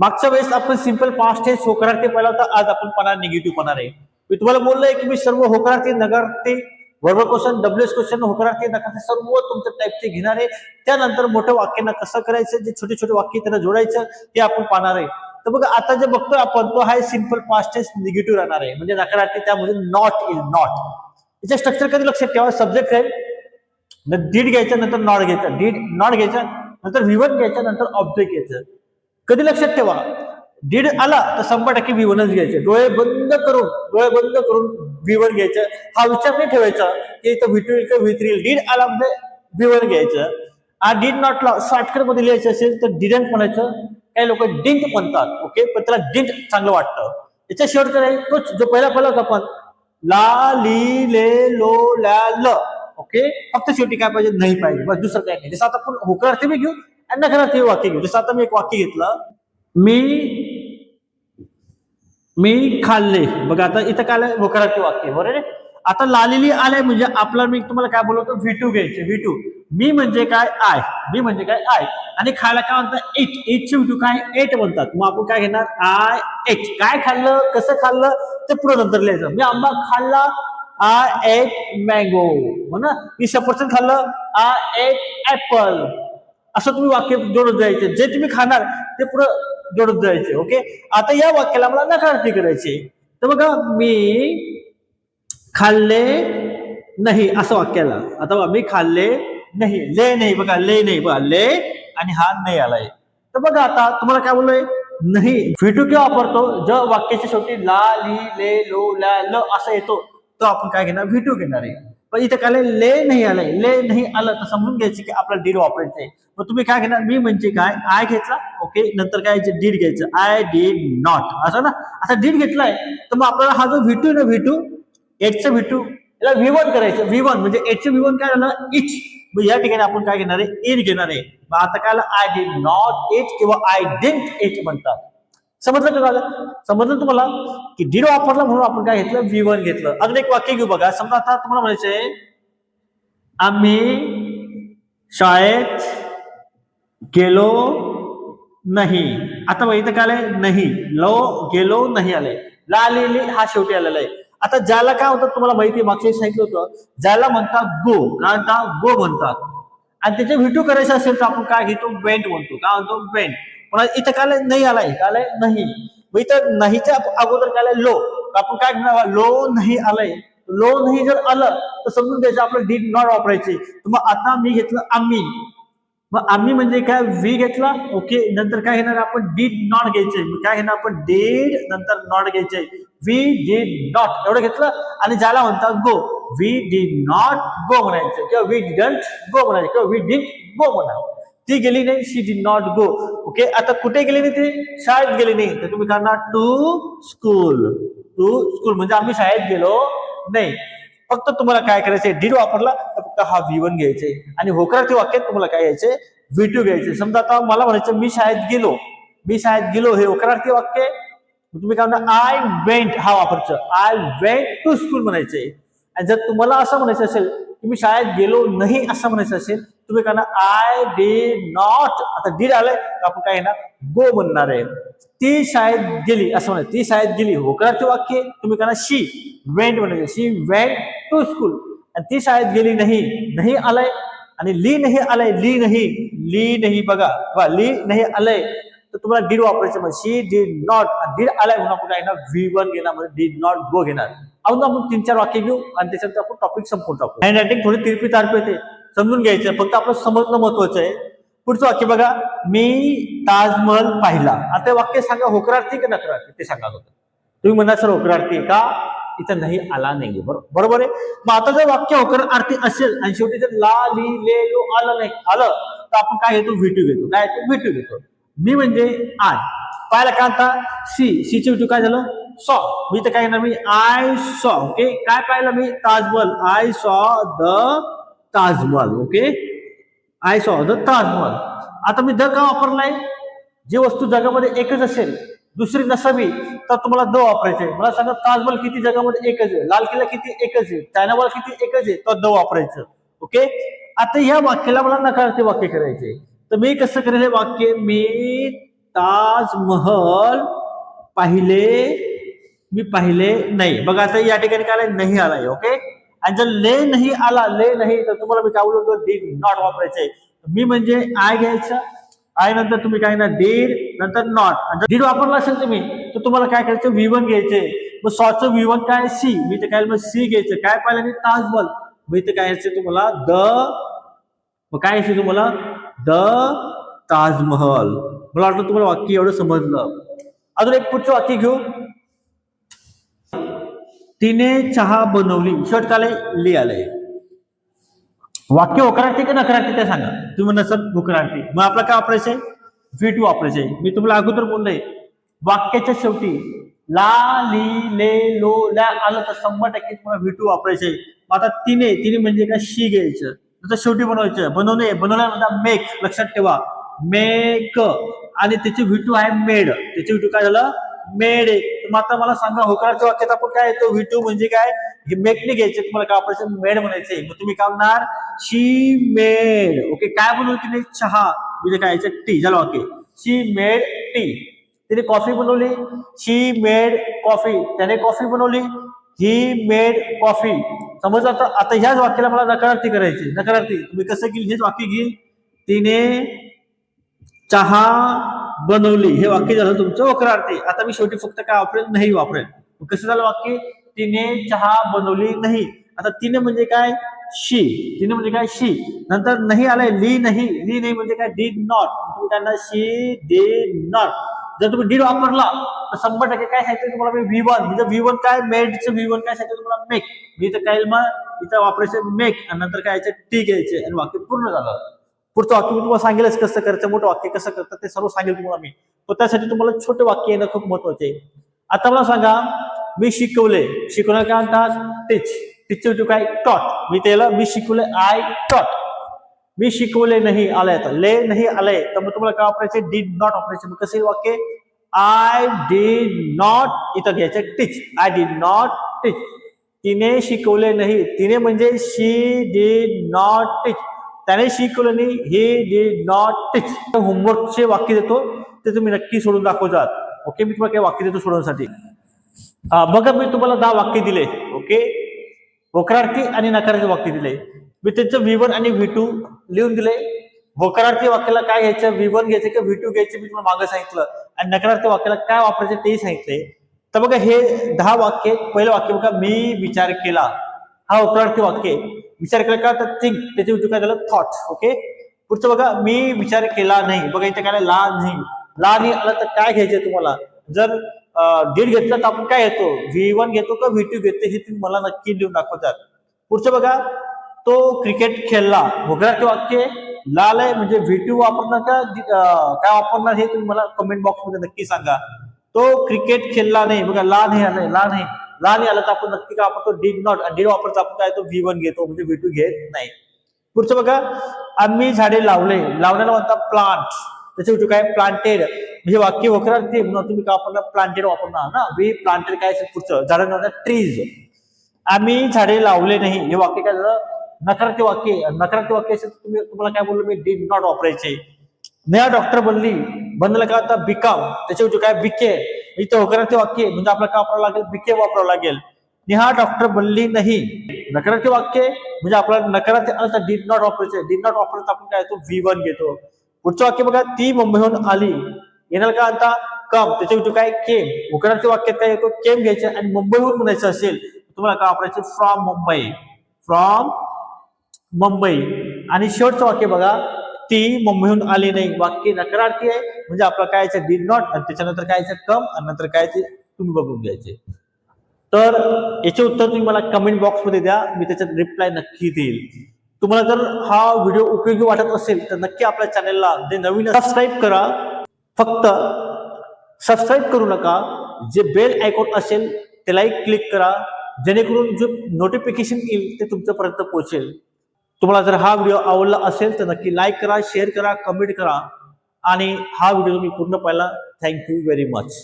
मागच्या वेळेस आपण सिंपल पास्ट हे होकारार्थी पाहिला होता आज आपण पाहणार निगेटिव्ह पाहणार आहे. मी तुम्हाला बोललोय की मी सर्व होकारार्थी नकारार्थी वर्ग क्वेश्चन डब्ल्यूएस क्वेश्चन होकारार्थी नकारार्थी सर्व तुमच्या टाईपचे घेणार आहे. त्यानंतर मोठ्या वाक्यांना कसं करायचं जे छोटे छोटे वाक्य त्यांना जोडायचं ते आपण पाहणार आहे. तर बघा आता जे बघतोय आपण तो हा सिंपल पास्ट टेन्स निगेटिव्ह राहणार आहे. म्हणजे नकारार्थी त्यामध्ये नॉट इल नॉट याचे स्ट्रक्चर कधी लक्षात ठेवा सब्जेक्ट आहे. दीड घ्यायचं नंतर नॉट घ्यायचं. दीड नॉट घ्यायचं नंतर विवन घ्यायचं नंतर ऑब्जेक्ट घ्यायचं. कधी लक्षात ठेवा? दीड आला तर शंभर टक्के विवनच घ्यायचे. डोळे बंद करून डोळे बंद करून विवन घ्यायचं. हा विचार नाही ठेवायचा की इथं विटरील का वितरील दीड आला म्हणजे विवन घ्यायचं. हा डीड नॉटला शॉर्टकटमध्ये लिहायचं असेल तर डिडंट म्हणायचं. काही लोक डिंट म्हणतात ओके पण त्याला डिंट चांगलं वाटतं. याच्या शेवट नाही तोच जो पहिला पहिला होता आपण ला ली ले लो ला ल ओके फक्त शेवटी काय पाहिजे? नाही पाहिजे. बस दुसरं काय नाही. जसं आता आपण होकारार्थी बी घेऊ नकारार्थी वाक्य घेऊ. जसं आता मी एक वाक्य घेतलं मी मी खाल्ले. बघा आता इथं काय आलंय? होकारार्थी वाक्य. बरोबर आता लालेली आलंय म्हणजे आपला मी तुम्हाला काय बोलवतो? व्ही घ्यायचे. व्ही मी म्हणजे काय? आय मी म्हणजे काय? आय आणि खायला काय म्हणतात? एट एटचे व्हिटू काय? एट म्हणतात. मग आपण काय घेणार? आय एट काय खाल्लं? कसं खाल्लं? ते पुढे नंतर लिहायचं. मी आंबा खाल्ला? आय एट मँगो म्हणा ना? मी सफरचंद खाल्लं? आय एट ऍपल असं तुम्ही वाक्य जोडत जायचे. जे तुम्ही खाणार ते पुढं जोडत जायचे ओके आता या वाक्याला मला नकारार्थी करायचे. तर बघा मी खाल्ले नाही असं वाक्याला. आता बघा मी खाल्ले नाही. ले नाही बघा ले नाही बघा ले आणि हा नाही आलाय. तर बघा आता तुम्हाला काय बोललोय? नाही. फिटू किंवा वापरतो ज वाक्याच्या शेवटी ला ली ले लो ला ल असं येतो. तो आपण काय घेणार? व्हिटू घेणार आहे. पण इथं काय ले नाही आलंय. ले नाही आलं तर समजून घ्यायचं की आपला डीड वापरायचं आहे. मग तुम्ही काय घेणार? मी म्हणजे काय? आय घेतला? ओके नंतर काय? डीड घ्यायचं. आय डीड नॉट असं ना? आता डीड घेतलाय तर मग आपल्याला हा जो व्हिटू ना व्हिटू एटचं व्हिटू याला व्ही वन करायचं. व्ही वन म्हणजे एटचं व्ही वन काय झालं? इच मग या ठिकाणी आपण काय घेणार आहे? इट घेणार आहे. मग आता काय आय डीड नॉट इट किंवा आय डेंट इट म्हणतात. समजलं का झालं? समजलं तुम्हाला? की डीड वापरला म्हणून आपण काय घेतलं? व्ही वन घेतलं. अजून एक वाक्य घेऊ बघा. समजा आता तुम्हाला म्हणायचंय आम्ही शाळेत गेलो नाही. आता बघ इथं काय आलंय? नाही. लो गेलो नाही आले ला आलेली हा शेवटी आलेला आहे. आता ज्याला काय होतं तुम्हाला माहिती आहे, मागच्या सांगितलं होतं ज्याला म्हणतात गो काय म्हणतात? गो म्हणतात. आणि त्याचे व्हिटू करायचं असेल तर आपण काय घेतो? वेंट म्हणतो. काय म्हणतो? वेंट पण इथं काय नाही आलाय. काय नाही. मग इथं नाहीच्या अगोदर काय लो. आपण काय घेणार लो नाही आलंय. लो नाही जर आलं तर समजून घ्यायचं आपलं डीड नॉट वापरायचे. मग आता मी घेतलं आम्ही. मग आम्ही म्हणजे काय? व्ही घेतला. ओके नंतर काय घेणार आपण? डीड नॉट घ्यायचे. मग काय घेणार आपण? डीड नंतर नॉट घ्यायचे. वी डीड नॉट एवढं घेतलं. आणि ज्याला म्हणतात go V did not go म्हणायचं. किंवा वी डिडंट गो म्हणायचं. किंवा वी डीड गो म्हणा ती गेली नाही she did not go okay आता कुठे गेली नाही ती? शाळेत गेली नाही. तर तुम्ही करणार टू स्कूल टू स्कूल म्हणजे आम्ही शाळेत गेलो नाही. फक्त तुम्हाला काय करायचंय? डीड वापरला तर फक्त हा व्ही वन घ्यायचे. आणि होकारार्थी वाक्यात तुम्हाला काय घ्यायचे? व्ही टू घ्यायचे. समजा आता मला म्हणायचं मी शाळेत गेलो. मी शाळेत गेलो हे होकारार्थी वाक्य. तुम्ही काय म्हणता आय वेंट हा वापरचं. आय वेंट टू स्कूल म्हणायचे. आणि जर तुम्हाला असं म्हणायचं असेल की मी शाळेत गेलो नाही असं म्हणायचं असेल तुम्ही काय आय डी नॉट आता डीड आलंय. तर आपण काय ना गो म्हणणार आहे. ती शाळेत गेली. असं म्हणा ती शाळेत गेली. होकारार्थी वाक्य. तुम्ही काय शी वेंट म्हणायचे शी वेंट टू स्कूल आणि ती शाळेत गेली नाही. नाही आलंय. आणि ली नाही आलंय. ली नाही. ली नाही बघा. वा ली नाही आलंय. तर तुम्हाला डीड वापरायचं मग शी डीड नॉट डीड आलाय म्हणून आपण काय ना व्ही वन घेणार म्हणजे डीड नॉट गो घेणार. अजून आपण तीन चार वाक्य घेऊ. आणि त्याच्यानंतर आपण टॉपिक संपवून टाकू. हँड रायटिंग थोडी तिरपी तारपी येते. समजून घ्यायचं फक्त आपलं समजणं महत्वाचं आहे. पुढचं वाक्य बघा मी ताजमहल पाहिला. आता वाक्य सांगा होकरार्थी का नकरार्थी? ते सांगा होतं तुम्ही म्हणा सर होकरार्थी का? इथं नाही आला नाही. बरोबर बरोबर आहे? मग आता जर वाक्य होकरार्थी असेल आणि शेवटी जर ला ली ले लो आलं नाही आलं तर आपण काय घेतो? व्हिटू घेतो. काय? येतो व्हिटू घेतो. मी म्हणजे आय. पाहिला का आता? सी. सीचे व्हिटू काय झालं? सॉ. मी तर काय घेणार? मी आय सॉ. ओके? काय पाहिलं मी? Taj Mahal. I saw the Taj Mahal okay I saw the Taj Mahal. आता मी द का वापरलाय? जी वस्तू जगामध्ये एकच असेल दुसरी नसावी तर तुम्हाला द वापरायचे मला सांगा ताजमहल किती जगामध्ये एकच आहे? लाल किल्ला किती एकच आहे? चायनावाल किती एकच आहे? तर द वापरायचं ओके आता ह्या वाक्याला मला नकारते वाक्य करायचे तर मी कसं करेल हे वाक्य? मी ताजमहल पाहिले मी पाहिले नाही. बघा आता या ठिकाणी काय नाही आलाय ओके आणि जर ले नाही आला ले नाही तर तुम्हाला मी काय बोलतो डीड नॉट वापरायचंय. मी म्हणजे आय घ्यायचं आय नंतर तुम्ही काय ना डीड नंतर नॉट. डीड वापरला असेल तुम्ही तर तुम्हाला काय करायचं? व्ही वन घ्यायचे. मग सॉचं व्ही वन काय? सी मी तर काय मग सी घ्यायचं. काय पाहिलं? मी ताजमहल मग इथं काय यायचं तुम्हाला? द मग काय यायचं तुम्हाला? द ताजमहल. मला वाटलं तुम्हाला वाक्य एवढं समजलं. अजून एक पुढचं वाक्य घेऊ. तिने चहा बनवली. शर्ट काले लिहिलंय वाक्य होकारार्थी का नकारार्थी ते सांगा. तुम्ही नसत होकारार्थी मग आपलं काय वापरायचंय? V two वापरायचंय. मी तुम्हाला अगोदर बोललोय वाक्याच्या शेवटी ला ली ले लो ला आलं तर शंभर टक्के तुम्हाला व्ही टू वापरायचंय. आता तिने तिने म्हणजे काय? शी घ्यायचं. नंतर शेवटी बनवायचं. बनवणे बनवल्यानंतर मेक लक्षात ठेवा. मेक आणि त्याची व्ही टू आहे मेड त्याची व्ही टू काय झालं? मेड आता मला सांगा होकाराच्या वाक्यात आपण काय येतो? व्ही टू म्हणजे काय? हे मेकने घ्यायचे तुम्हाला काय वापरायचं मेड म्हणायचे मग तुम्ही काय म्हणणार? शी मेड. ओके काय बनवलं तिने? चहा. म्हणजे काय? टी. झालं ओके शी मेड टी. तिने कॉफी बनवली शी मेड कॉफी त्याने कॉफी बनवली. ही मेड कॉफी समज आता आता ह्याच वाक्याला मला नकारार्थी करायची. नकारार्थी. तुम्ही कसं घेईल? हेच वाक्य घेईल. तिने चहा बनवली. हे वाक्य झालं तुमचं वक्रार्थी. आता मी शेवटी फक्त काय वापरेल नाही वापरेल कसं झालं वाक्य? तिने चहा बनवली नाही. आता तिने म्हणजे काय? शी. तिने म्हणजे काय? शी. नंतर नाही आलंय ली नाही. ली नाही म्हणजे काय? डीड नॉट तुम्ही त्यांना शी डीड नॉट जर तुम्ही डीड वापरला तर शंभर टक्के काय सांगितलं तुम्हाला मी व्ही वन म्हणजे व्ही वन काय? मेडचं व्ही वन काय सांगितलं तुम्हाला मेक मी इथं काय मग इथं वापरायचं मेक आणि नंतर काय यायचं? टी घ्यायचे. आणि वाक्य पूर्ण झालं. पुढचं वाक्य मी तुम्हाला सांगेलच कसं करायचं मोठं वाक्य कसं करतं ते सर्व सांगेल तुम्हाला मी. पण त्यासाठी तुम्हाला छोटे वाक्य येणं खूप महत्त्वाचे आहे. आता मला सांगा मी शिकवले. शिकवलं काय म्हणतात टीच टीचर काय? टॉट मी त्याला मी शिकवले आय टॉट मी शिकवले नाही आलंय आता. ले नाही आलंय. तर मग तुम्हाला काय वापरायचे डीड नॉट वापरायचे मग कसे वाक्य? आय डीड नॉट इथं घ्यायचं teach I did not teach तिने शिकवले नाही. तिने म्हणजे शी डीड नॉट टीच त्याने शिकवलं नाही. हे डीड नॉट टीच होमवर्कचे वाक्य देतो. ते तुम्ही नक्की सोडून दाखवतात. ओके मी तुम्हाला काही वाक्य देतो सोडवण्यासाठी. बघा मी तुम्हाला दहा वाक्य दिले. ओके होकारार्थी आणि नकारार्थी वाक्य दिले. मी त्यांचं व्ही वन आणि व्ही टू लिहून दिले. होकारार्थी वाक्याला काय घ्यायचं? व्ही वन घ्यायचं किंवा व्ही टू घ्यायचं मी तुम्हाला मागं सांगितलं. आणि नकारार्थी वाक्याला काय वापरायचं तेही सांगितले तर बघा हे दहा वाक्य पहिलं वाक्य बघा मी विचार केला. हा होकारार्थी वाक्य विचार केला का? तर थिंक त्याच्या उद्योग काय झालं थॉट ओके पुढचं बघा मी विचार केला नाही. बघा इथे काय ला नाही. ला नाही आला तर काय घ्यायचं तुम्हाला? जर डेट घेतलं तर आपण काय घेतो? व्ही वन घेतो का व्ही टू घेतो? हे तुम्ही मला नक्की लिहून दाखवतात. पुढचं बघा तो क्रिकेट खेळला. होकारार्थी वाक्य लाल आहे म्हणजे व्ही टू वापरणार का? काय वापरणार हे तुम्ही मला कमेंट बॉक्समध्ये नक्की सांगा. तो क्रिकेट खेळला नाही. बघा ला नाही आलाय ला नाही. लहान नाही आला तर आपण नक्की काय वापरतो? डीड नॉट डीड वापरतो आपण काय? तो व्ही वन घेतो म्हणजे व्ही टू घेत नाही. पुढचं बघा आम्ही झाडे लावले. लावण्याला म्हणतात प्लांट त्याच्या उलटं काय? प्लांटेड म्हणजे वाक्य वक्रार्थी म्हणून तुम्ही काय वापरणार? प्लांटेड वापरणार ना? वी प्लांटेड काय असेल पुढचं? झाडांना म्हणतात ट्रीज आम्ही झाडे लावले नाही. हे वाक्य काय झालं? नकारार्थी वाक्य. नकारार्थी वाक्य असेल तर तुम्ही तुम्हाला काय बोललो मी? डीड नॉट वापरायचे. नया डॉक्टर बनली. बनलं का आता? बिकाम त्याच्या उलटं काय? बिके इथं होकारार्थी वाक्य म्हणजे आपल्याला काय वापरावं लागेल? बिके वापरावं लागेल. नेहा डॉक्टर बनली नाही. नकारार्थी वाक्य म्हणजे आपल्याला नकारार्थी अर्थ डीड नॉट वापरायचे. डीड नॉट वापरत आपण काय येतो व्ही वन घेतो. पुढचं वाक्य बघा ती मुंबईहून आली. येणार का आता? कम त्याच्या विषयी काय? केम होकारार्थी वाक्यात काय येतो? केम घ्यायचे आणि मुंबईहून म्हणायचं असेल तुम्हाला काय वापरायचं? फ्रॉम मुंबई. फ्रॉम मुंबई. आणि शेवटचं वाक्य बघा ती मुंबईहून आली नाही. वाक्य नकारार्थी आहे. म्हणजे आपलं काय डीड नॉट आणि त्याच्यानंतर काय यायचं कम आणि नंतर काय ते तुम्ही बघून घ्यायचे. तर याचे उत्तर तुम्ही मला कमेंट बॉक्समध्ये द्या. मी त्याच्यात रिप्लाय नक्की देईल. तुम्हाला जर हा व्हिडिओ उपयोगी वाटत असेल तर नक्की आपल्या चॅनेलला जे नवीन सबस्क्राईब करा. फक्त सबस्क्राईब करू नका. जे बेल आयकॉन असेल त्यालाही क्लिक करा. जेणेकरून जे नोटिफिकेशन येईल ते तुमच्यापर्यंत पोहोचेल. तुम्हाला जर हा व्हिडिओ आवडला असेल तर नक्की लाईक करा शेअर करा कमेंट करा. आणि हा व्हिडिओ तुम्ही पूर्ण पाहिला. Thank you very much